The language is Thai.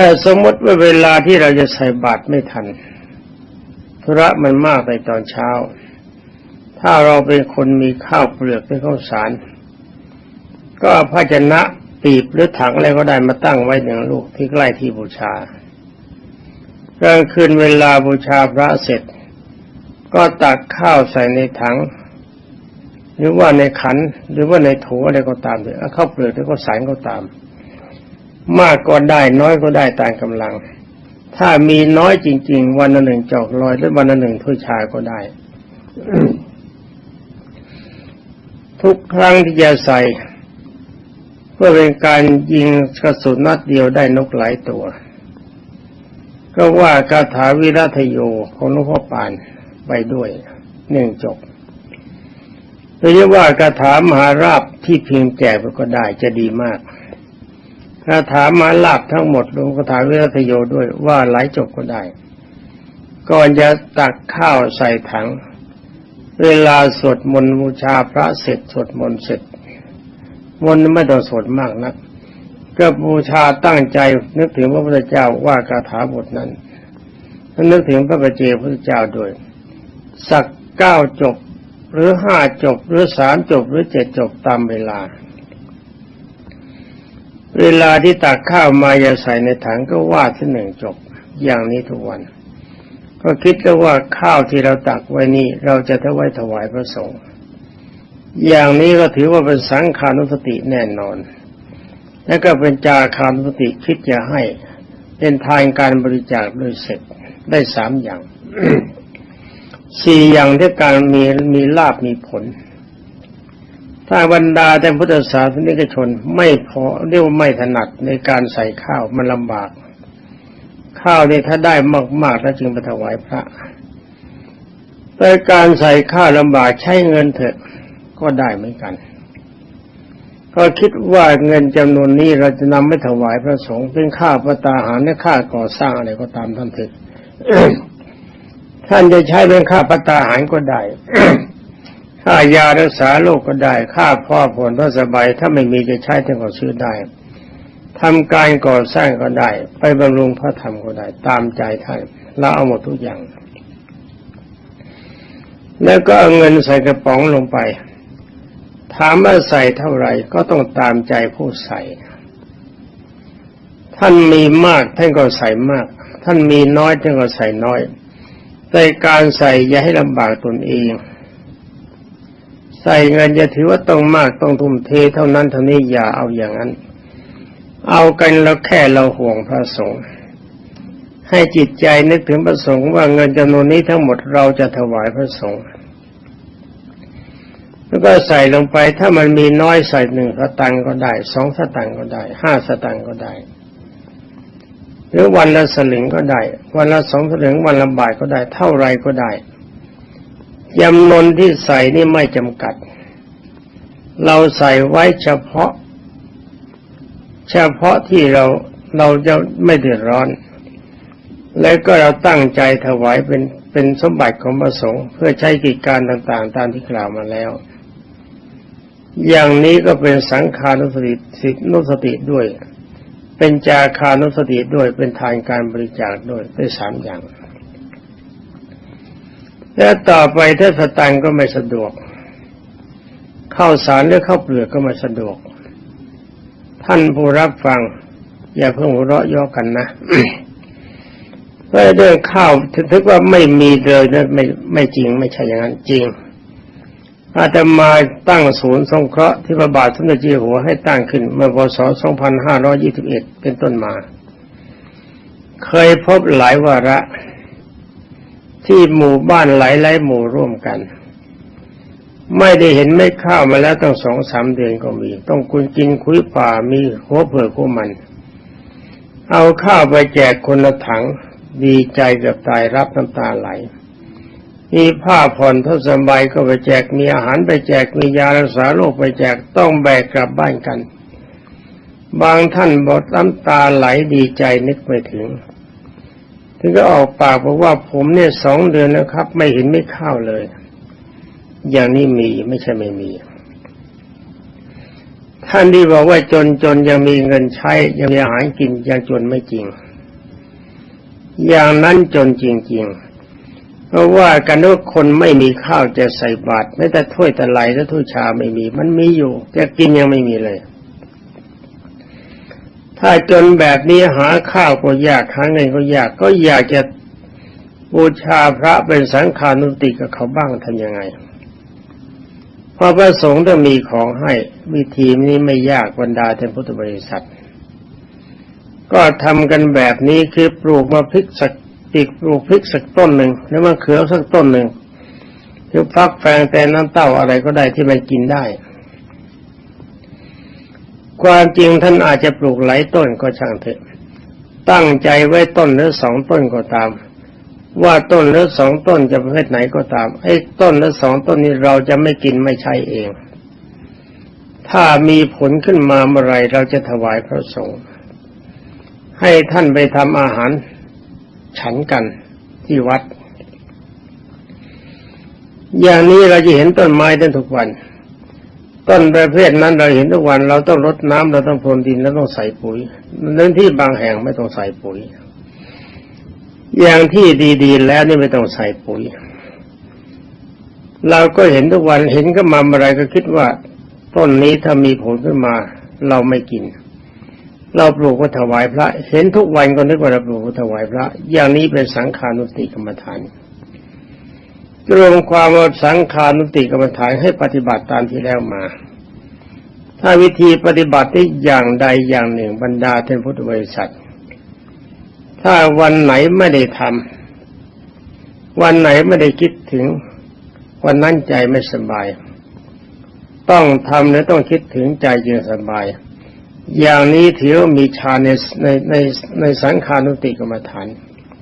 แต่สมมติว่าเวลาที่เราจะใส่บาตรไม่ทันธุระมันมากในตอนเช้า ถ้าเราเป็นคนมีข้าวเปลือกเป็นข้าวสาร ก็ภาชนะปีบหรือถังอะไรก็ได้มาตั้งไว้หนึ่งลูกที่ใกล้ที่บูชากลางคืนเวลาบูชาพระเสร็จ ก็ตักข้าวใส่ในถัง หรือว่าในขันหรือว่าในโถอะไรก็ตามเถอะข้าวเปลือกหรือข้าวสารก็ตามม มากก็ได้น้อยก็ได้ตามกำลัง ถ้ามีน้อยจริง ๆ วันละหนึ่งจอกลอยหรือวันละหนึ่งถ้วยชาก็ได้ ทุกครั้งที่จะใส่เพื่อเป็นการยิงกระสุนนัดเดียวได้นกหลายตัว ก็ว่าคาถาวิรัตโยของหลวงพ่อปานไปด้วยหนึ่งจบหรือว่าคาถามหาราบที่เพียงแจกไปก็ได้จะดีมาก คาถามหาลาบทั้งหมดรวมคาถาวิรัตโยด้วยว่าหลายจบก็ได้ ก่อนจะตักข้าวใส่ถัง เวลาสวดมนต์บูชาพระเสร็จสวดมนต์เสร็จ มนต์ไม่ต้องสวดมากนักก็บูชาตั้งใจนึกถึงพระพุทธเจ้าว่าคาถาบทนั้นนึกถึงพระปเจพระเจ้าด้วย สักเก้าจบหรือห้าจบหรือสามจบหรือเจ็ดจบตามเวลา เวลาที่ตักข้าวมาอย่าใส่ในถังก็ว่าที่หนึ่งจบอย่างนี้ทุกวัน ก็คิดก็ว่าข้าวที่เราตักไว้นี่เราจะถวายถวายพระสงฆ์อย่างนี้ก็ถือว่าเป็นสังขานุสติแน่นอน และก็เป็นจาคานุสติคิดจะให้เป็นทานการบริจาคโดยเสร็จได้สามอย่างสี่อย่างที่การมีมีลาบมีผล ถ้าบรรดาแต่พุทธศาสนิกชนไม่พอเรียกว่าไม่ถนัดในการใส่ข้าวมันลำบาก ข้าวนี่ถ้าได้มากๆแล้วจึงไปถวายพระแต่การใส่ข้าวลำบากใช้เงินเถอะก็ได้เหมือนกัน ก็คิดว่าเงินจำนวนนี้เราจะนำไม่ถวายพระสงฆ์เป็นค่าประตาหารและค่าก่อสร้างอะไรก็ตามท่านเถอะท่านจะใช้เป็นค่าประตาหารก็ได้ ค่ายารักษาโรคก็ได้ ค่าพ่อผลพระสบายถ้าไม่มีจะใช้ท่านก็ซื้อได้ทำการก่อสร้างก็ได้ ไปบำรุงพระธรรมก็ได้ ตามใจท่านเราเอาหมดทุกอย่าง แล้วก็เอาเงินใส่กระป๋องลงไป ถามว่าใส่เท่าไหร่ก็ต้องตามใจผู้ใส่ ท่านมีมากท่านก็ใส่มาก ท่านมีน้อยท่านก็ใส่น้อย แต่การใส่อย่าให้ลำบากตนเอง ใส่เงินจะถือว่าต้องมากต้องทุ่มเทเท่านั้นเท่านี้อย่าเอาอย่างนั้น เอากันเราแค่เราห่วงพระสงฆ์ให้จิตใจนึกถึงพระสงฆ์ว่าเงินจำนวนนี้ทั้งหมดเราจะถวายพระสงฆ์แล้วก็ใส่ลงไปถ้ามันมีน้อยใส่หนึ่งสตังก็ได้สองสตังก็ได้ห้าสตังก็ได้ หรือวันละสลึงก็ได้ วันละสองสลึงวันละบาทก็ได้ เท่าไรก็ได้ จำนวนที่ใส่นี่ไม่จำกัด เราใส่ไว้เฉพาะ เฉพาะที่เราเราจะไม่เดือดร้อน แล้วก็เราตั้งใจถวายเป็นเป็นสมบัติของพระสงฆ์เพื่อใช้กิจการต่างๆ ตามที่กล่าวมาแล้ว อย่างนี้ก็เป็นสังขานุสติสินุสติด้วย เป็นจาคานุสติด้วยเป็นทานการบริจาคด้วยเป็นสามอย่าง แล้วต่อไปถ้าสตังก็ไม่สะดวก เข้าสารหรือเข้าเปลือกก็ไม่สะดวก ท่านผู้รับฟัง อย่าเพิ่งหัวเราะย่อกันนะเพราะเรื่องข้าวถึงว่าไม่มีเลยนะไม่ไม่จริง ไม่ใช่อย่างนั้นจริงอาตมาตั้งศูนย์สงเคราะห์ที่พระบาทสมเด็จเจ้าอยู่หัวให้ตั้งขึ้นเมื่อพศ 2521 เป็นต้นมา เคยพบหลายวาระ ที่หมู่บ้านหลายหลายหมู่ร่วมกัน ไม่ได้เห็นไม่ข้าวมาแล้วตั้งสองสามเดือนก็มี ต้องคุณกินคุยป่ามีหัวเผือกหัวมัน เอาข้าวไปแจกคนละถัง ดีใจกือบตายรับน้ำตาไหลมีผ้าผ่อนทศบายก็ไปแจกมีอาหารไปแจกมียารักษาโรคไปแจกต้องแบกกลับบ้านกัน บางท่านบอกน้ำตาไหลดีใจนึกไม่ถึง ถึงก็ออกปากบอกว่าผมเนี่ยสองเดือนแล้วครับ ไม่เห็นไม่ข้าวเลย อย่างนี้มีไม่ใช่ไม่มี ท่านที่บอกว่าจนจนยังมีเงินใช้ ยังมีอาหารกินยังจนไม่จริง อย่างนั้นจนจริง ๆ เพราะว่ากันว่คนไม่มีข้าวจะใส่บาตรแม้แต่ถ้วยตะไลและถ้วยชาไม่มี มันมีอยู่จะกินยังไม่มีเลย ถ้าจนแบบนี้หาข้าวก็ยากหาเงินก็ยากก็อยากจะบูชาพระเป็นสังฆานุติกับเขาบ้างทำยังไงเพราะพระสงฆ์ต้องมีของให้วิธีนี้ไม่ยากบรรดาท่านพุทธบริษัท ก็ทำกันแบบนี้คือปลูกมาพริกสักปีกปลูกพริกสักต้นหนึ่งแล้วมะเขือสักต้นหนึ่งคือฟักแฟงแต่น้ำเต้าอะไรก็ได้ที่มันกินได้ ความจริงท่านอาจจะปลูกหลายต้นก็ช่างเถอะ ตั้งใจไว้ต้นหรือสองต้นก็ตาม ว่าต้นหรือสองต้นจะประเภทไหนก็ตาม ไอ้ต้นหรือสองต้นนี้เราจะไม่กินไม่ใช่เอง ถ้ามีผลขึ้นมาเมื่อไรเราจะถวายพระสงฆ์ให้ท่านไปทำอาหาร ฉันกันที่วัด อย่างนี้เราจะเห็นต้นไม้ได้ทุกวัน ต้นประเภทนั้นเราเห็นทุกวันเราต้องรดน้ำเราต้องพรวนดินแล้วต้องใส่ปุ๋ยเนื้อที่บางแห่งไม่ต้องใส่ปุ๋ย อย่างที่ดีๆแล้วนี่ไม่ต้องใส่ปุ๋ย เราก็เห็นทุกวันเห็นก็มาอะไรก็คิดว่า ต้นนี้ถ้ามีผลขึ้นมา เราไม่กิน เราปลูกก็ถวายพระ เห็นทุกวันก็นึกว่าเราปลูกก็ถวายพระ อย่างนี้เป็นสังขานุติกรรมฐาน รวมความว่าสังขานุติกรรมฐานให้ปฏิบัติตามที่แล้วมา ถ้าวิธีปฏิบัติได้อย่างใดอย่างหนึ่งบรรดาท่านพุทธบริษัท ถ้าวันไหนไม่ได้ทำวันไหนไม่ได้คิดถึง วันนั้นใจไม่สบาย ต้องทำและต้องคิดถึงใจจึงสบาย อย่างนี้ถือว่ามีฌานในในในในสังขานุติกรรมฐาน